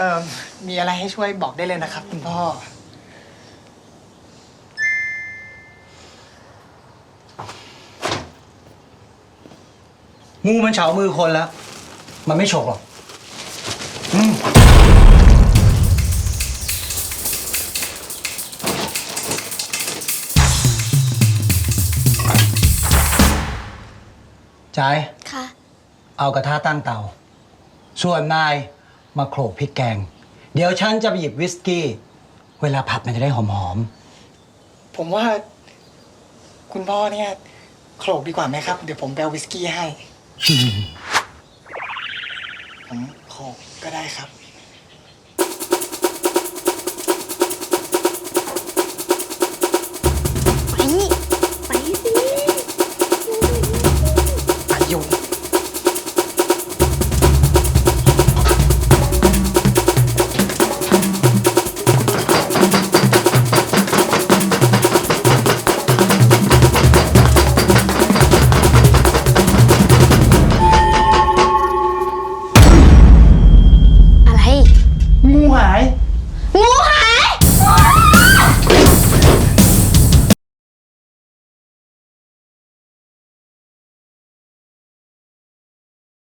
ออมีอะไรให้ช่วยบอกได้เลยนะครับ คุณพ่อ งูมันเฉามือคนแล้ว มันไม่ฉกหรอกอืมจ่ายค่ะ เอากระทะตั้งเตา ส่วนนาย มาโขลกพริกแกง เดี๋ยวฉันจะไปหยิบวิสกี้ เวลาผัดมันจะได้หอมๆผมว่า คุณพ่อเนี่ยโขลกดีกว่าไหมครับ เดี๋ยวผมแบลวิสกี้ให้ผมโขลกก็ได้ครับ ไป ไปสิ ไปอยู่ 我爱